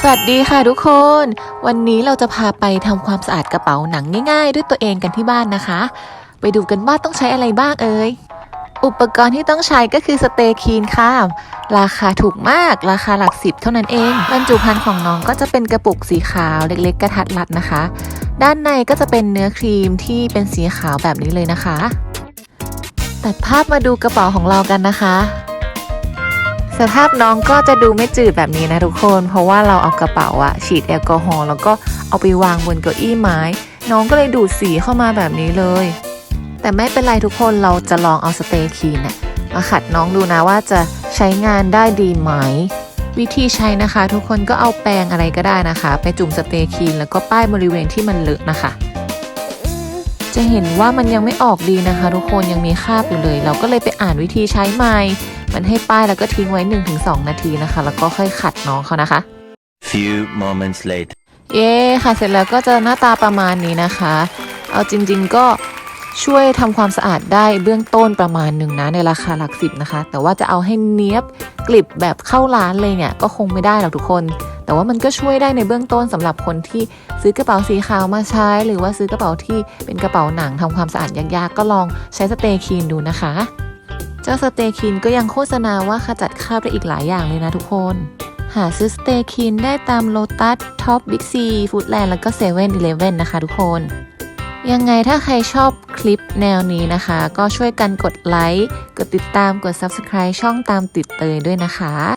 สวัสดีค่ะทุกคน วันนี้เราจะพาไปทำความสะอาดกระเป๋าหนังง่ายๆ ด้วยตัวเองกันที่บ้านนะคะ ไปดูกันว่าต้องใช้อะไรบ้างเอ่ยอุปกรณ์ที่ต้องใช้ก็คือสเตคีนค่ะ ราคาถูกมาก ราคาหลักสิบเท่านั้นเอง บรรจุภัณฑ์ของน้องก็จะเป็นกระปุกสีขาวเล็ก ๆ กระทัดรัดนะคะ ด้านในก็จะเป็นเนื้อครีมที่เป็นสีขาวแบบนี้เลยนะคะ ตัดภาพมาดูกระเป๋าของเรากันนะคะ สภาพน้องก็จะดูไม่จืดแบบนี้นะทุกคน เพราะว่าเราเอากระเป๋าอะฉีดแอลกอฮอล์แล้วก็เอาไปวางบนเก้าอี้ไม้ น้องก็เลยดูดสีเข้ามาแบบนี้เลย แต่ไม่เป็นไรทุกคนเราจะลองเอาสเตย์คีนน่ะมาขัดน้องดูนะว่าจะใช้งานได้ดีไหม วิธีใช้นะคะ ทุกคนก็เอาแปรงอะไรก็ได้นะคะ ไปจุ่มสเตย์คีนแล้วก็ป้ายบริเวณที่มันเลอะนะคะ จะเห็นว่ามันยังไม่ออกดีนะคะ ทุกคนยังมีคราบอยู่เลย เราก็เลยไปอ่านวิธีใช้ใหม่มันให้ป้ายแล้วก็ทิ้งไว้ 1-2 นาทีนะคะ แล้วก็ค่อยขัดน้องเขานะคะ Few moments later. เย้ค่ะเสร็จแล้วก็จะหน้าตาประมาณนี้นะคะ เอาจริง ๆ ก็ช่วยทำความสะอาดได้เบื้องต้นประมาณหนึ่งนะในราคาหลักสิบนะคะ แต่ว่าจะเอาให้เนี้ยบกลิบแบบเข้าร้านเลยเนี่ยก็คงไม่ได้หรอกทุกคน แต่ว่ามันก็ช่วยได้ในเบื้องต้นสำหรับคนที่ซื้อกระเป๋าสีขาวมาใช้ หรือว่าซื้อกระเป๋าที่เป็นกระเป๋าหนังทำความสะอาดยากๆ ก็ลองใช้สเตย์คีนดูนะคะ เจ้าสเตย์คีนก็ยังโฆษณาว่าขจัดคราบได้อีกหลายอย่างเลยนะทุกคน หาซื้อสเตย์คินได้ตามโลตัสท็อปบิ๊กซีฟู้ดแลนด์แล้วก็เซเว่นอีเลฟเว่นนะคะทุกคนยังไงถ้าใครชอบคลิปแนวนี้นะคะ ก็ช่วยกันกดไลค์ กดติดตามกด Subscribe ช่องตามติดเตยด้วยนะคะ